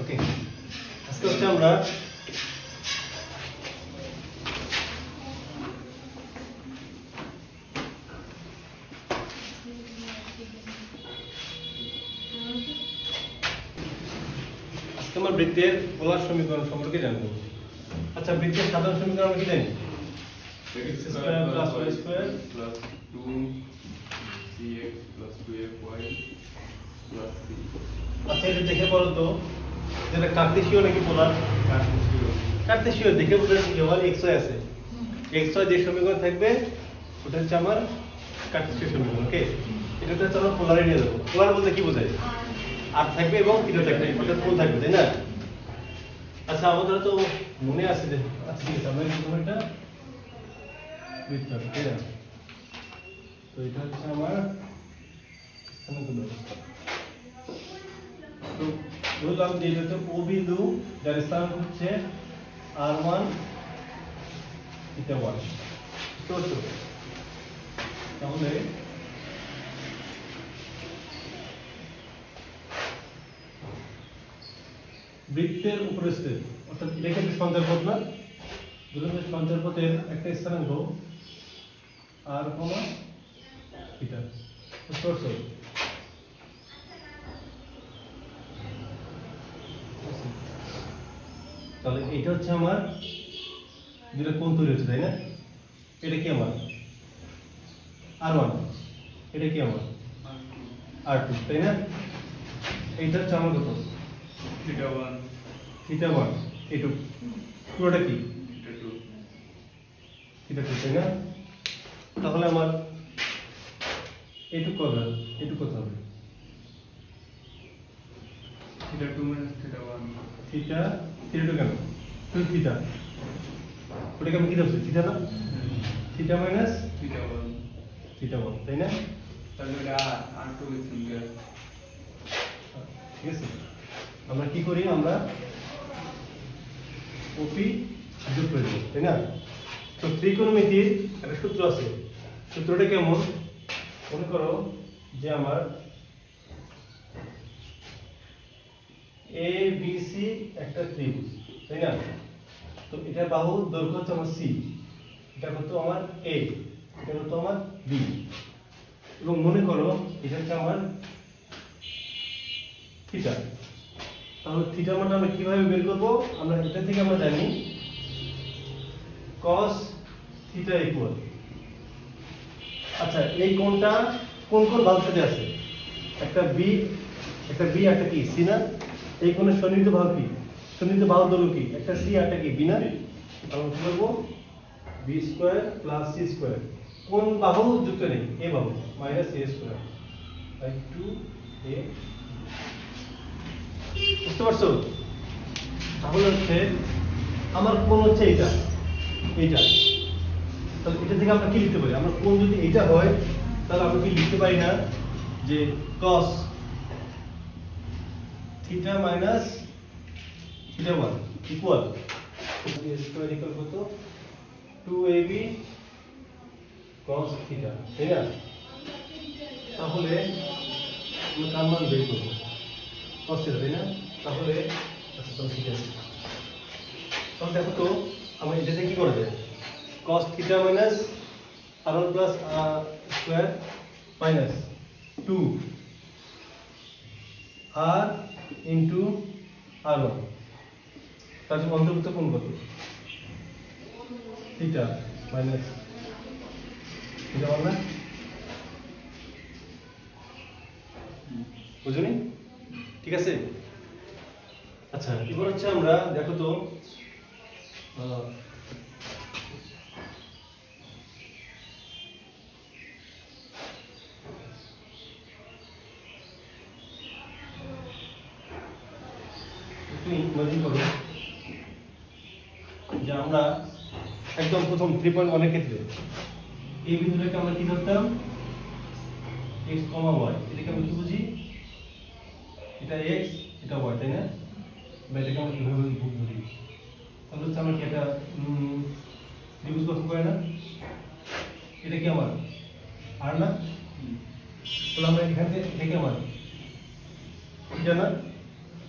ওকে আজকে হচ্ছে আমরা আমরা বৃত্তের পোলার সমীকরণ সম্পর্কে জানব। আচ্ছা বৃত্তের সাধারণ সমীকরণ আমরা কি জানি? X square plus y square plus 2cx plus 2fy plus c আচ্ছা এটা দেখে বলো তো। যেটা কার্তেশীয় নাকি পোলার কার্তেশীয়? দেখে বোঝা যাচ্ছে আমার ওয়াই আছে। ওয়াই যে সমীকরণ থাকবে ওটা হচ্ছে আমার কার্তেশীয় সমীকরণ ওকে এটা হচ্ছে আমরা পোলারে নিয়ে যাব পোলার বলতে কি বোঝায়? আর থাকবে এবং থিটা থাকবে এটা পোল থাকবে তাই না? আচ্ছা আমাদের তো মনে আছে যে আচ্ছা ঠিক আছে আমরা আছে, তো এটা হচ্ছে আমার স্থানাঙ্ক ব্যবস্থা। তো বললাম যে এটা ও বিন্দু যার স্থানাঙ্ক হচ্ছে আর ওয়ান থিটা ওয়ান। তাহলে বৃত্তের উপরস্থিত, অর্থাৎ এটা কিন্তু সঞ্চারপথ না ধরুন যে সঞ্চারপথের একটা স্থানাঙ্ক আর কমা থিটা। বুঝতে তাহলে এটা হচ্ছে আমার যেটা কোন তৈরি হচ্ছে তাই না? এটা কি আমার? আর ওয়ান এটা কি আমার? আর টু তাই না? এইটা হচ্ছে আমার কত? Theta 1 থিটা ওয়ান এইটু পুরোটা কি? থিটা টু তাই না? তাহলে আমার এইটুকু কত হবে? এইটুকু কত হবে? Theta 2 minus theta 1 theta theta কেন? তুই থিটা ওটাকে আমি কি ধরছি থিটা না? Theta minus theta 1 theta one তাই না? তাহলে এটা r2 is single ঠিক আছে। আমরা কি করি? আমরা ওপি যোগ করে দিই তাই না? তো ত্রিকোণমিতির একটা সূত্র আছে। সূত্রটা কেমন? মনে করো যে আমার এ বি সি একটা ত্রিভুজ, তাই না? তো এটা বাহু দৈর্ঘ্য হচ্ছে আমার সি এটা কত আমার এ এটা কত আমার বি এবং মনে করো, এটা হচ্ছে আমার থিটা তাহলে থিটা মানে আমরা কীভাবে বের করব? আমরা এটা থেকে আমরা জানি cos থিটা ইকুয়াল আচ্ছা এই কোণটা কোন কোন বাহুর সাথে আছে? একটা বি একটা বি একটা কি সি না? এই কোণের সন্নিহিত বাহু কি? সন্নিহিত বাহু দৈর্ঘ্য কি? একটা সি একটা কি? বি না তাহলে কি করব B square plus C square কোন বাহু যুক্ত নেই? এ বাহু minus A square by two A বুঝতে পারছ? তাহলে হচ্ছে আমার কোন হচ্ছে এটা এইটা। তাহলে এটা থেকে আমরা কি লিখতে পারি? আমরা কোন যদি এটা হয় তাহলে আমরা কি লিখতে পারি না? যে cos theta minus theta one equal square equal কত? Two A B cos theta তাই না? তাহলে কার মান বের করব। থিটা তাই না? তাহলে আচ্ছা তাহলে ঠিক আছে তাহলে দেখো তো আমরা এটা থেকে কি করা যায়? cos theta minus R one plus square minus two R into R one তার অন্তর্ভুক্ত কোন কত? থিটা মাইনাস থিটা বল না বুঝুনি? ঠিক আছে? আচ্ছা এবার হচ্ছে আমরা দেখো তো ইমাজিন করো যে আমরা একদম প্রথম থ্রি পয়েন্ট ওয়ানের ক্ষেত্রে। এই বিন্দুটাকে আমরা কি ধরতাম? এক্স কমা ওয়াই এটাকে আমরা কি বুঝি? এটা এক্স এটা ওয়াই তাই না? বা এটাকে আমরা কীভাবে ধরি তাহলে হচ্ছে আমরা কি একটা ত্রিভুজ গঠন করে না? এটা কি আমার? আর না? তাহলে আমরা এখান থেকে আমার, এটা না?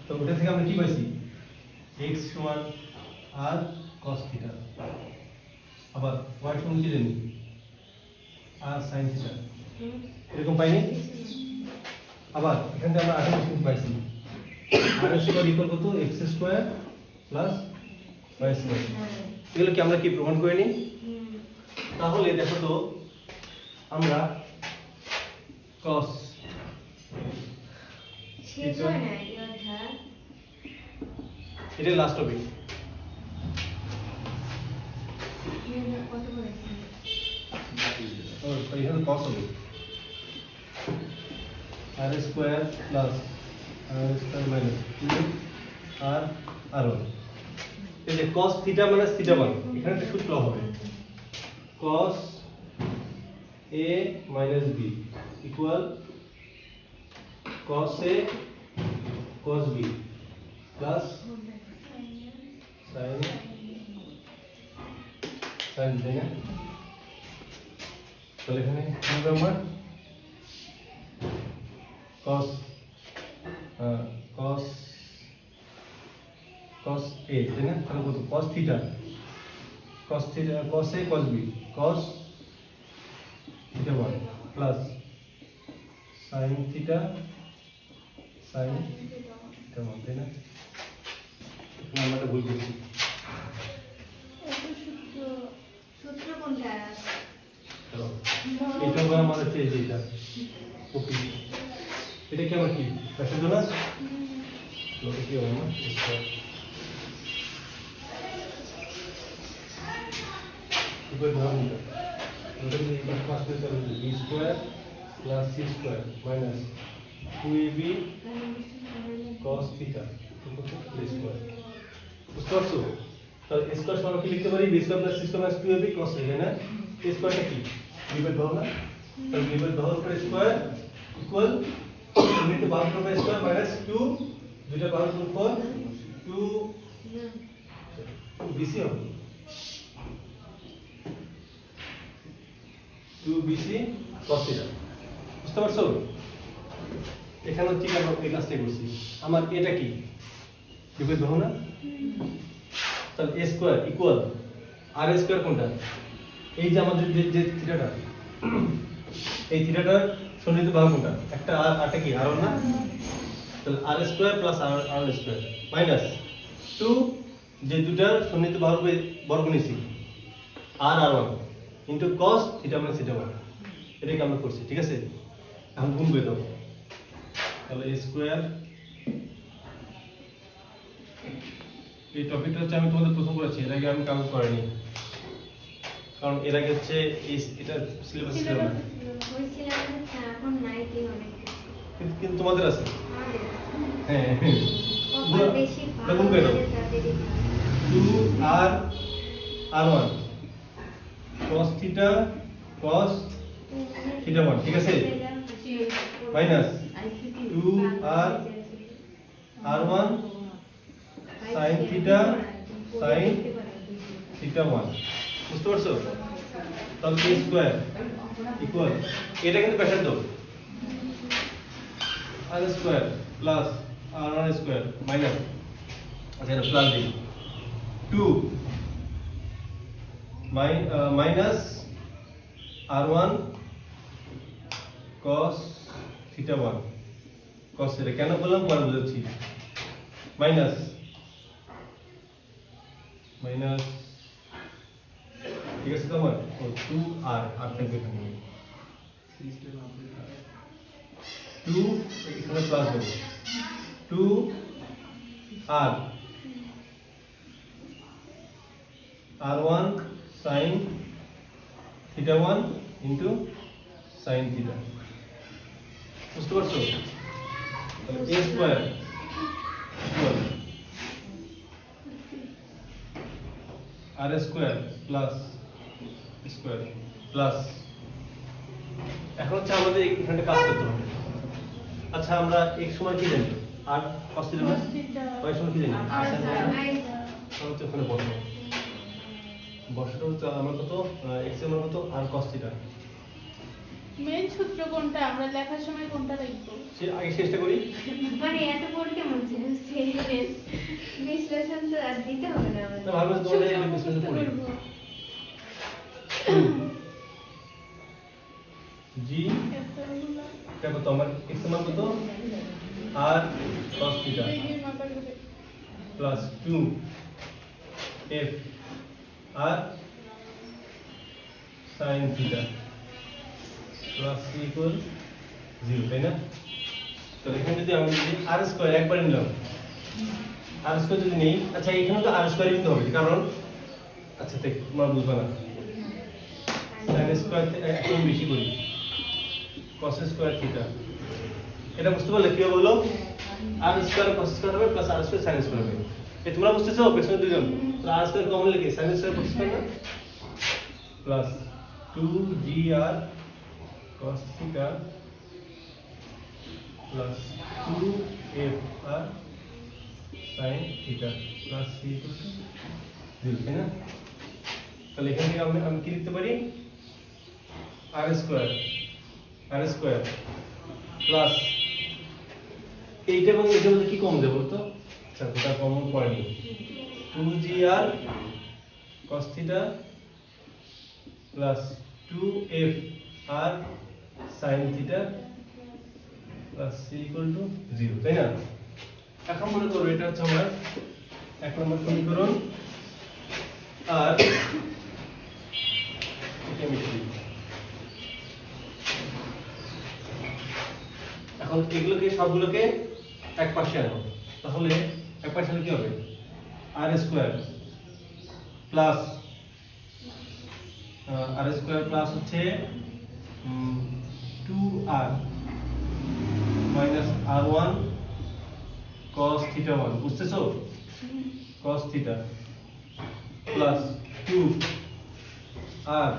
তো ওটা থেকে আমরা কি পাইছি? X সমান r cos থিটা আবার y সমান কি জানি? r sin থিটা এরকম পাইনি? আবার এখান থেকে আমরা আঠাশ কিন্তু পাইছি। আর স্কোয়ার ইকুয়াল কত? X square plus Y square এগুলো কি আমরা কি প্রমাণ করে নিই তাহলে দেখো তো, আমরা cos শেষ হয় না এটা লাস্ট তো এখানে cos হবে R square plus R square minus R R এই যে cos theta minus theta one এখানে একটা সূত্র হবে। cos a minus b equal cos a cos b plus sin sin তাই না তাহলে এখানে হবে আমার cos cos cos a তাই না তাহলে কত cos theta cos theta cos a cos b cos theta 1 plus sin theta sin theta 1 তাই না আমরা একটা ভুল করছি। এটা হবে আমাদের চেয়ে এটা কপি এটা কি আমার কি? প্রেসার জন্য তো কি হবে না উপরে করে B square plus C square minus two A B cos theta square বুঝতে পারছ তাহলে স্কয়ার সমান কি লিখতে পারি? B square plus C square two B cos theta না? স্কয়ারটা কি? বিপরীত ধরো না? তাহলে বিপরীত ধরো উপরে স্কয়ার ইকুয়াল দুইটা ভাগ করবে স্কয়ার মাইনাস টু দুইটা করবে ফোর টু বিসি হবে। টু বিসি cos থিটা বুঝতে পারছ? এখানে ঠিক আমরা এই কাজটাই করছি? আমার এটা কি? বিপরীত ধরো না? তাহলে A square equal R square কোনটা? এই যে আমাদের যে যে থিটাটা এই থিটাটার সন্নিহিত ভাগ কোনটা? একটা আর, আরটা কি? আর না? তাহলে R square plus R R square minus two যে দুটার সন্নিহিত ভাগ বর্গ নিছি R R one into cos theta মানে থিটা ওয়ান এটাকে আমরা করছি, ঠিক আছে? এখন গুণ করে দেবো তাহলে এ স্কোয়ার এই টপিকটা হচ্ছে আমি তোমাদের প্রথম করেছি এর আগে আমি কাগজ করিনি। কারণ এর আগে হচ্ছে এই এটা সিলেবাস ছিল না। অনেক কিন্তু- তোমাদের আছে। হ্যাঁ। দেখুন কেন two R R one cos theta cos theta one ঠিক আছে? Minus two R R one sin theta, sin theta one বুঝতে পারছ? তাহলে এ স্কোয়ার ইকুয়াল এটা কিন্তু দাও R square plus R one square minus আচ্ছা এটা প্লাস দিই two minus R one cos theta one cos theta কেন বললাম পরে বুঝাচ্ছি। মাইনাস মাইনাস, ঠিক আছে তো আমার? টু আর আর থাকবে টু এখানে প্লাস দেবো। Two R. R one sine theta one into sine theta বুঝতে পারছ? A square R square plus square plus এখন হচ্ছে আমাদের এখানে কাজ করতে হবে। আচ্ছা আমরা এক সময় কি জানি? আর কষ্ট দেবো কয়েক সময় কি জানি? আর হচ্ছে ওখানে বসো বসাটা হচ্ছে আমার কত? এক্সের মান কত? আর কস থিটা মেন সূত্র কোনটা? আমরা লেখার সময় কোনটা লিখব? সে আগে চেষ্টা করি। মানে এত পড়তে মন চাইছে বিশ্লেষণ তো আর দিতে হবে না আমাদের। ভালো সূত্র বিশ্লেষণ করি। জি দেখো তো আমার x এর মান কত? R cos theta. Plus two F R sine theta plus C equal zero তাই না? তো এখানে যদি আমি যদি আর স্কোয়ার একবার নিলাম আর স্কোয়ার যদি নেই আচ্ছা এখানে তো আর স্কোয়ারই নিতে হবে, কারণ আচ্ছা দেখ, তোমার বুঝবে না। সাইন স্কোয়ার একদম বেশি করি। কস স্কোয়ার থিটা এটা বুঝতে পারলে কি বলল আর স্কোয়ার কস স্কোয়ার হবে plus R square sine square হবে। এ তোমরা বুঝতেছো? পেছনে দুজন। আর স্কোয়ার কমন লিখে সাইন স্কোয়ার কস স্কোয়ার না? Plus two G R cos theta plus two F R sine theta plus C zero তাই না তাহলে এখান থেকে আমি আমি কি লিখতে পারি R square R square plus এইটা এবং এইটা মধ্যে কি কম দেবো তো আচ্ছা ওটা কমন পড়েনি two G R theta plus two F R sine theta plus C equal two zero তাই না? এখন মনে করো এটা হচ্ছে আমার এক নম্বর সমীকরণ। আর এখন এগুলোকে সবগুলোকে এক পাশে আনো। তাহলে এক পাশে কি হবে? R square plus R square plus হচ্ছে two R minus R one cos theta one বুঝতেছো? Cos theta plus two R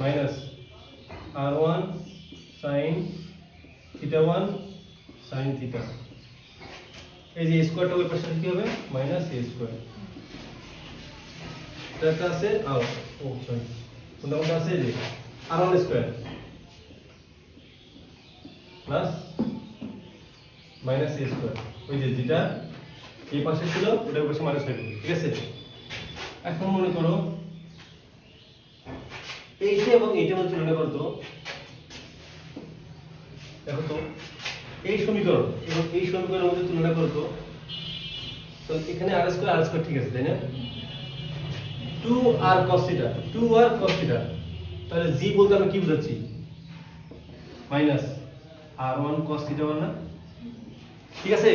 minus R one sine theta one sine theta এই যে স্কোয়ারটা ওই পাশে কি হবে? মাইনাস এ স্কোয়ার এটা আছে আও ও সরি কোনটা কোনটা আছে এই যে আর ওয়ান স্কোয়ার প্লাস ওই যে যেটা এই পাশে ছিল ওটার পাশে মাইনাস হয়ে ঠিক আছে এখন মনে করো এইটা এবং এইটা মধ্যে তুলনা করো তো. দেখো তো. এই সমীকরণ এবং এই সমীকরণের মধ্যে তুলনা করতো তো। এখানে আর স্কোয়ার আর স্কোয়ার ঠিক আছে, তাই না? Two R cos theta two R cos theta তাহলে জি বলতে আমরা কি বুঝাচ্ছি? Minus R one cos theta one না ঠিক আছে?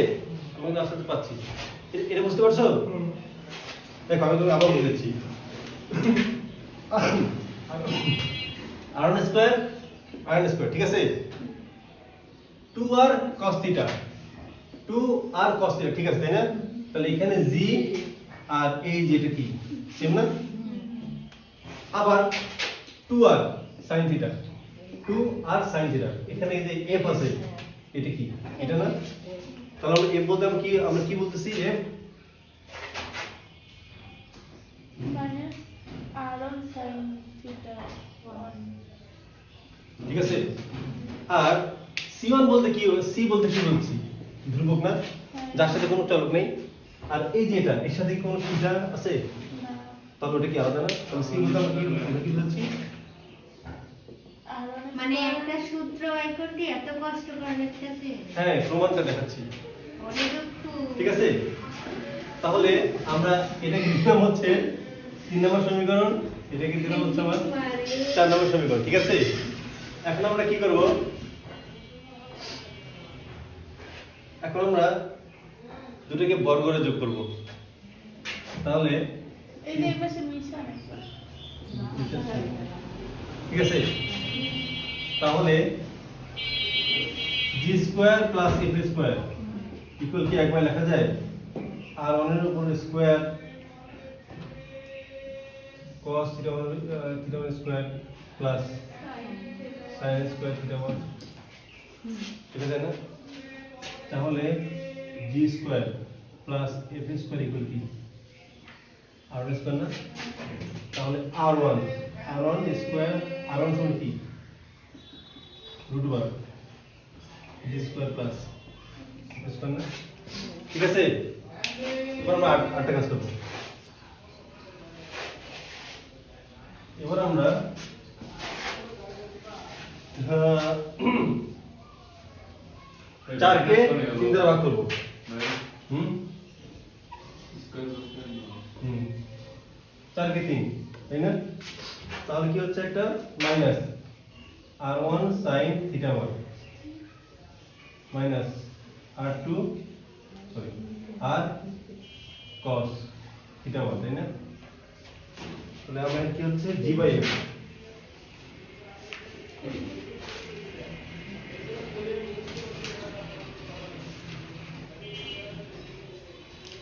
আমি কিন্তু আস্তে পাচ্ছি এটা বুঝতে পারছ? দেখো আমি তোমাকে আবার বুঝাচ্ছি। R one square R one square ঠিক আছে? Two R cos theta two R cos theta ঠিক আছে তাই না? তাহলে এখানে জি আর এই যেটা কি? সেম না? আবার two R sine theta two R sine theta এখানে এই যে এফ আছে এটা কি? এটা না? তাহলে আমরা এফ বলতে আমরা কি আমরা কি বলতেছি? এফ ঠিক আছে? আর সি ওয়ান বলতে কি সি বলতে কি বলছি? ধ্রুবক না? যার সাথে কোনো চলক নেই। আর এই যে এটা এর সাথে কি কোনো থিটা আছে? না। তাহলে ওটা কি আলাদা না? তাহলে সি বলতে আমরা কি কি বলছি মানে একটা সূত্র বাই করতে এত কষ্ট করে লিখতেছে হ্যাঁ প্রমাণটা দেখাচ্ছি। ঠিক আছে? তাহলে আমরা এটাকে দিলাম হচ্ছে? তিন নম্বর সমীকরণ? এটাকে দিলাম হচ্ছে আমার? চার নম্বর সমীকরণ ঠিক আছে? এখন আমরা কি করব? এখন আমরা দুটোকে বর্গরে যোগ করব। তাহলে ঠিক আছে? তাহলে G square plus F square equal কি একবার লেখা যায়? আর ওয়ানের উপর square cos theta square plus sine square theta one ঠিক আছে না? তাহলে G square plus F square equal কি আর স্কোয়ার না? তাহলে R one R one square R one সমান কি রুট বার জি স্কোয়ার প্লাস ঠিক আছে? এবার আমরা আট- আটটা কাজ করব। এবার আমরা চারকে তিন ভাগ করব। চারকে তিন তাই না? তাহলে কি হচ্ছে একটা? Minus R one sine theta one minus R two sorry R cos theta one তাই না? তাহলে আমার কি হচ্ছে? জি বাই এফ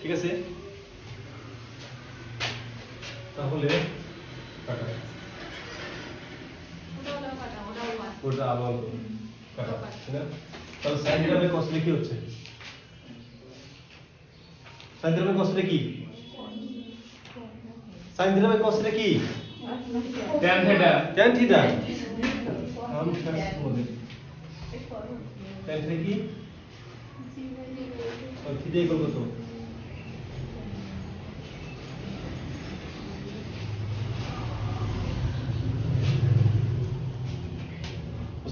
ঠিক আছে? তাহলে কাটা। ওটা আবার কাটা না? তাহলে সাইন থিটা বাই কস কি হচ্ছে? সাইন থিটা বাই কস কি? সাইন থিটা বাই কস কি Tan theta. tan থিটা আমি শাস্ত্র বলি? Tan থিটা কি? আর থিটা ইকুয়াল কত?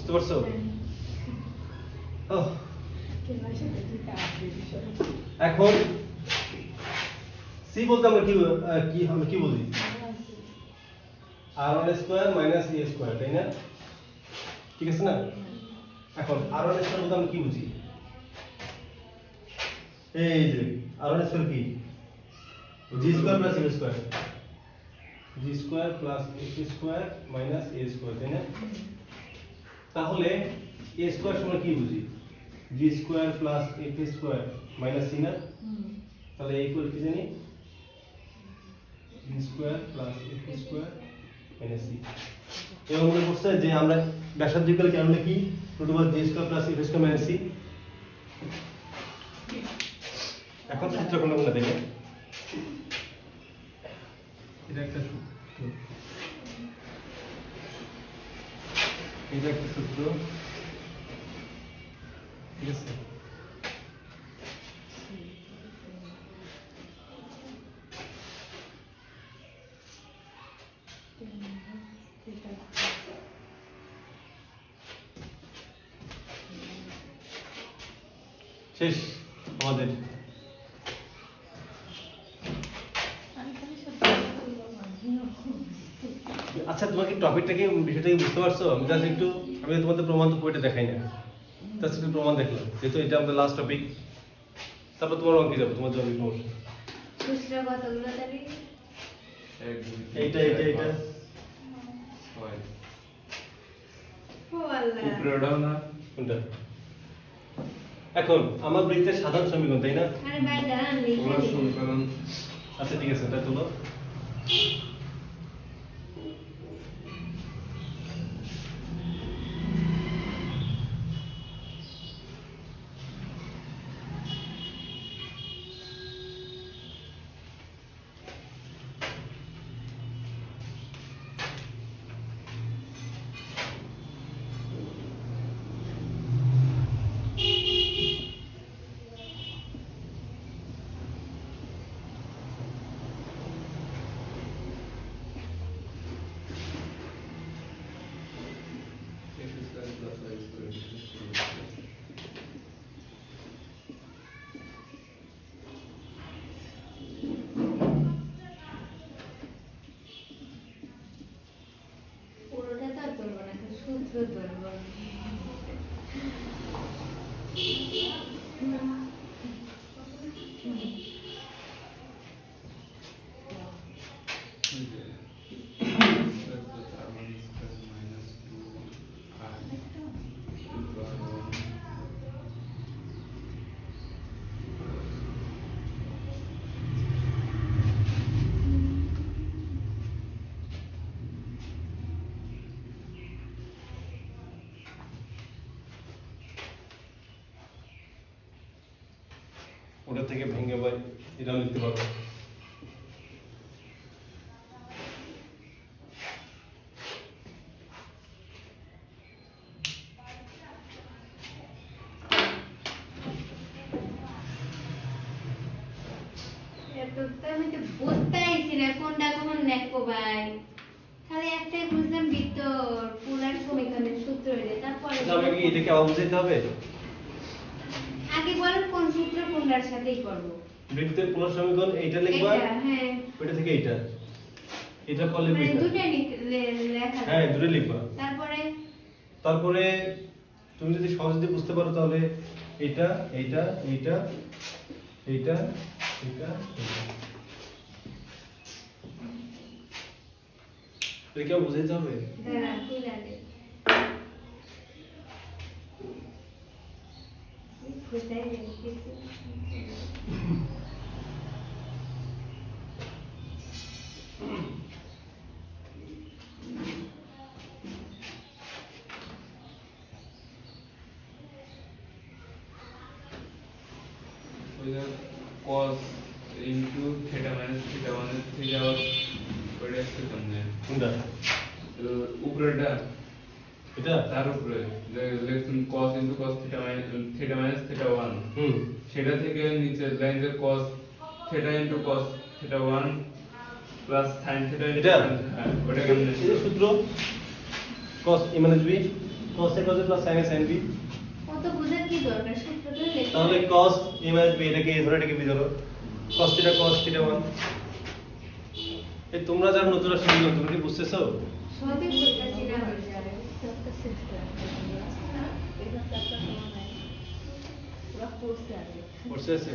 বুঝতে পারছ? ওহ, এখন সি বলতে আমরা কি কি আমরা কি বলি? R one square minus A square তাই না? ঠিক আছে না? এখন আর ওয়ান স্কোয়ার বলতে আমরা কি বুঝি? এই যে আর ওয়ান স্কোয়ার কি? G square plus A square. G square plus X square minus A square তাই না? তাহলে এ স্কোয়ার সমান কি বুঝি? G square plus X square minus C না? তাহলে এই ইকুয়াল কি জানি? G square plus X square minus C এবং মনে করছে যে আমরা ব্যাসার্ধ ইকুয়াল কেন লিখি? Root over G square plus X square minus C এখন সূত্র কোনো কোনো দেখে। এটা একটা সূত্র। এটা একটা সূত্র ঠিক আছে আচ্ছা তোমাকে টপিকটাকে বিষয়টাকে বুঝতে পারছ? আমি জাস্ট একটু আমি তোমাদের প্রমাণ তো বইটা দেখাই না জাস্ট একটু প্রমাণ দেখলাম যেহেতু এটা আমাদের লাস্ট টপিক তারপর তোমার অঙ্কে যাব তোমার জন্য সমস্যা এইটা এইটা এইটা। কোনটা? এখন আমার বৃত্তের সাধারণ সমীকরণ তাই না? আচ্ছা ঠিক আছে এটা তুলো। através de grandes construções. ওটা থেকে ভেঙে পাই এটাও লিখতে পারব তো তো আমি তো বুঝতেইছি না কোনটা কখন নেকো ভাই খালি একটাই বুঝলাম ভিতর পুরার সমীকরণের সূত্র এটা তারপরে তাহলে কি এটাকে আবার বুঝাইতে হবে আগে বলেন কোন সূত্র কোনটার সাথেই করব বৃত্তের পুনঃ সমীকরণ এইটা লিখবা এটা হ্যাঁ ওইটা থেকে এইটা এটা করলে মানে এটা দুটাই লিখ- লে- দুটো লিখবা। তারপরে? তারপরে তুমি যদি সহজ সহজে বুঝতে পারো তাহলে এটা এইটা এইটা এইটা এইটা এটা। কেউ বুঝাইতে হবে? দাঁড়া খুলে দে বুঝাই দে কিছু ওইটা cos into theta minus theta one theta out ওইটা একটু সামনে কোনটা তো উপরেটা এটা তার উপরে লেখুন cos into cos theta minus theta minus theta one হুম সেটা থেকে নিচে লাইন যে cos theta into cos theta one plus sin theta এটা? হ্যাঁ ওটা কেমনে সূত্র cos a minus b cos a cos a plus sin a sin b অত বুঝার কি দরকার তাহলে cos a minus b এটাকে ধরো এটাকে b ধরো। cos theta cos theta 1 এই তোমরা যারা নতুন আসলে তোমরা কি বুঝতেছো? সবই বুঝতেছি না পড়ছে আছে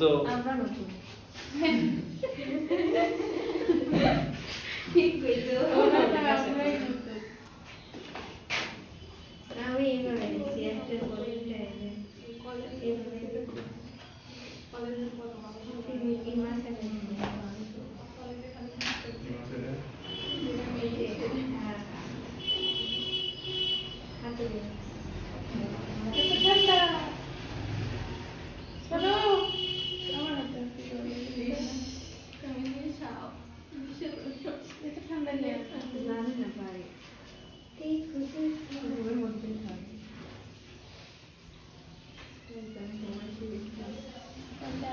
তো আমরা নতুন। ঠিক কইছো আমরাই নতুন। আমি এইভাবে নিচ্ছি একটা পরে একটা এনে। এইভাবে। তিন তিন মাস আগে নিয়েছি। এই যে, হ্যাঁ। হাতে দিয়ে। এত ঠান্ডা। চলো। আমার হাতে একটু জল দিয়ে দিস। এত ঠান্ডা লেগে আছে। জানি না পারি। ঠিক কইছো। ঘুমের মধ্যে খাই। ঠান্ডা।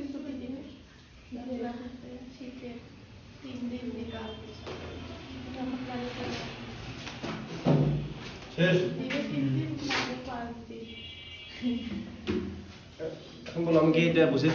তিন দিন দিকা যখন কাজে করে শেষ দিবে তিন দিন লাগে